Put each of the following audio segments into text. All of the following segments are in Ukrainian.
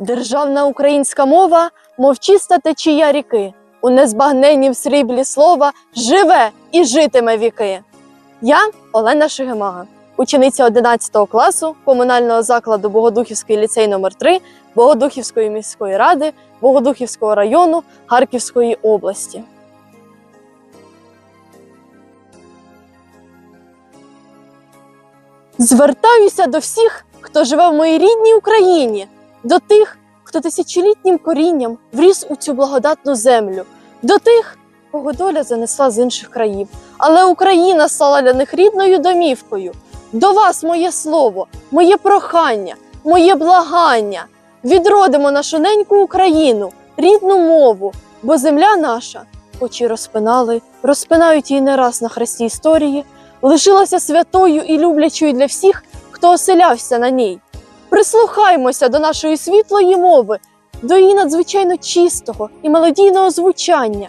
Державна українська мова, мов чиста течія ріки, у незбагненні в сріблі слова живе і житиме віки. Я Олена Шегемага, учениця 11 класу комунального закладу Богодухівський ліцей номер 3 Богодухівської міської ради Богодухівського району Харківської області. Звертаюся до всіх, хто живе в моїй рідній Україні, до тих, хто тисячолітнім корінням вріс у цю благодатну землю, до тих, кого доля занесла з інших країв. Але Україна стала для них рідною домівкою. До вас моє слово, моє прохання, моє благання. Відродимо нашу неньку Україну, рідну мову, бо земля наша, хоч і розпинали, розпинають її не раз на хресті історії, лишилася святою і люблячою для всіх, хто оселявся на ній. Прислухаймося до нашої світлої мови, до її надзвичайно чистого і мелодійного звучання.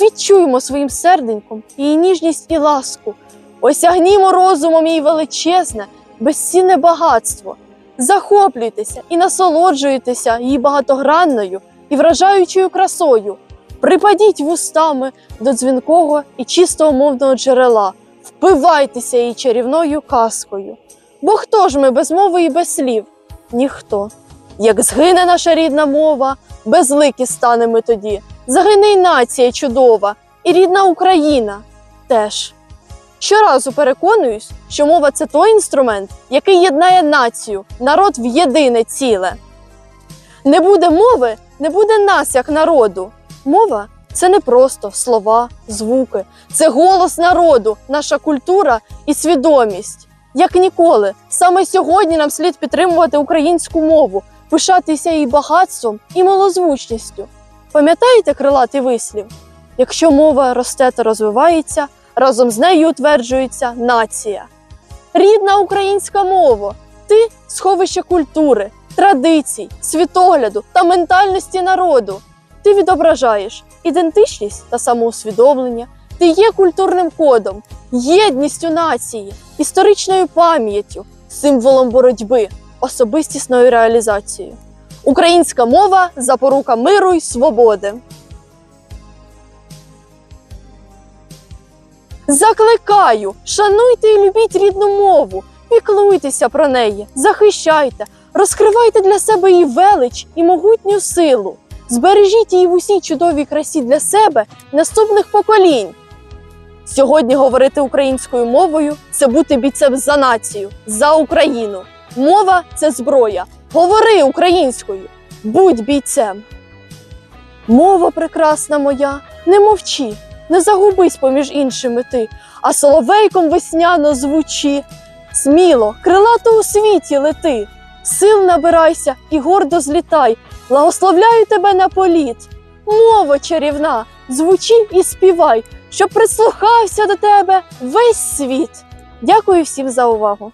Відчуємо своїм серденьком її ніжність і ласку, осягнімо розумом її величезне, безцінне багатство. Захоплюйтеся і насолоджуйтеся її багатогранною і вражаючою красою. Припадіть вустами до дзвінкого і чистого мовного джерела, впивайтеся її чарівною казкою. Бо хто ж ми без мови і без слів? Ніхто. Як згине наша рідна мова, безликі стане ми тоді. Загине й нація чудова, і рідна Україна теж. Щоразу переконуюсь, що мова це той інструмент, який єднає націю, народ в єдине ціле. Не буде мови, не буде нас як народу. Мова це не просто слова, звуки, це голос народу, наша культура і свідомість. Як ніколи, саме сьогодні нам слід підтримувати українську мову, пишатися її багатством і малозвучністю. Пам'ятаєте крилатий вислів? Якщо мова росте та розвивається, разом з нею утверджується нація. Рідна українська мова, ти сховище культури, традицій, світогляду та ментальності народу. Ти відображаєш ідентичність та самоусвідомлення, ти є культурним кодом, єдністю нації, історичною пам'яттю, символом боротьби, особистісною реалізацією. Українська мова запорука миру й свободи. Закликаю, шануйте і любіть рідну мову, піклуйтеся про неї, захищайте, розкривайте для себе її велич і могутню силу. Збережіть її в усій чудовій красі для себе наступних поколінь. Сьогодні говорити українською мовою це бути бійцем за націю, за Україну. Мова це зброя. Говори українською, будь бійцем. Мова прекрасна моя, не мовчи, не загубись поміж іншими ти, а соловейком весняно звучи. Сміло, крилато у світі лети, сил набирайся і гордо злітай, благословляю тебе на політ. Мова чарівна, звучи і співай, щоб прислухався до тебе весь світ. Дякую всім за увагу.